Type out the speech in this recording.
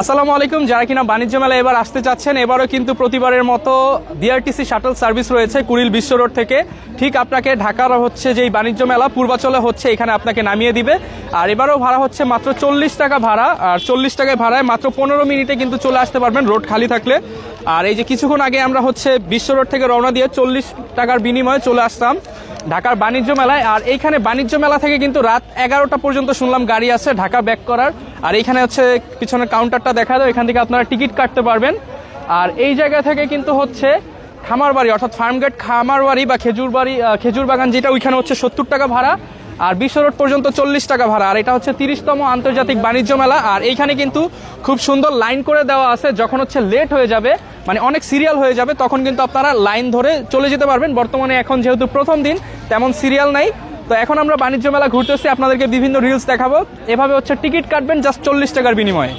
আসসালামু আলাইকুম, যারা কিনা বাণিজ্য মেলা এবার আসতে চাচ্ছেন, এবারও কিন্তু প্রতিবারের মতো বিআরটিসি শাটল সার্ভিস রয়েছে কুড়িল বিশ্ব রোড থেকে। ঠিক আপনাকে ঢাকার হচ্ছে যেই বাণিজ্য মেলা, পূর্বাচলে হচ্ছে, এখানে আপনাকে নামিয়ে দিবে। আর এবারও ভাড়া হচ্ছে মাত্র চল্লিশ টাকা ভাড়া, আর চল্লিশ টাকায় ভাড়ায় মাত্র পনেরো মিনিটে কিন্তু চলে আসতে পারবেন রোড খালি থাকলে। আর এই যে কিছুক্ষণ আগে আমরা হচ্ছে বিশ্ব রোড থেকে রওনা দিয়ে চল্লিশ টাকার বিনিময়ে চলে আসতাম ঢাকার বাণিজ্য মেলায়। আর এইখানে বাণিজ্য মেলা থেকে কিন্তু রাত এগারোটা পর্যন্ত শুনলাম গাড়ি আছে, ঢাকা ব্যাক করার। আর এইখানে হচ্ছে পিছনের কাউন্টারটা দেখা দাও এখান থেকে আপনারা টিকিট কাটতে পারবেন। আর এই জায়গা থেকে কিন্তু হচ্ছে খামার বাড়ি অর্থাৎ ফার্মগেট খামার বাড়ি বা খেজুর বাড়ি খেজুর বাগান যেটা, ওইখানে হচ্ছে সত্তর টাকা ভাড়া আর বিশ্ব রোড পর্যন্ত চল্লিশ টাকা ভাড়া। আর এটা হচ্ছে তিরিশতম আন্তর্জাতিক বাণিজ্য মেলা। আর এইখানে কিন্তু খুব সুন্দর লাইন করে দেওয়া আছে। যখন হচ্ছে লেট হয়ে যাবে মানে অনেক সিরিয়াল হয়ে যাবে, তখন কিন্তু আপনারা লাইন ধরে চলে যেতে পারবেন। বর্তমানে এখন যেহেতু প্রথম দিন, তেমন সিরিয়াল নাই। তো এখন আমরা বাণিজ্য মেলা ঘুরতেছি, আপনাদেরকে বিভিন্ন রিলস দেখাবো। এভাবে হচ্ছে টিকিট কাটবেন জাস্ট চল্লিশ টাকার বিনিময়ে।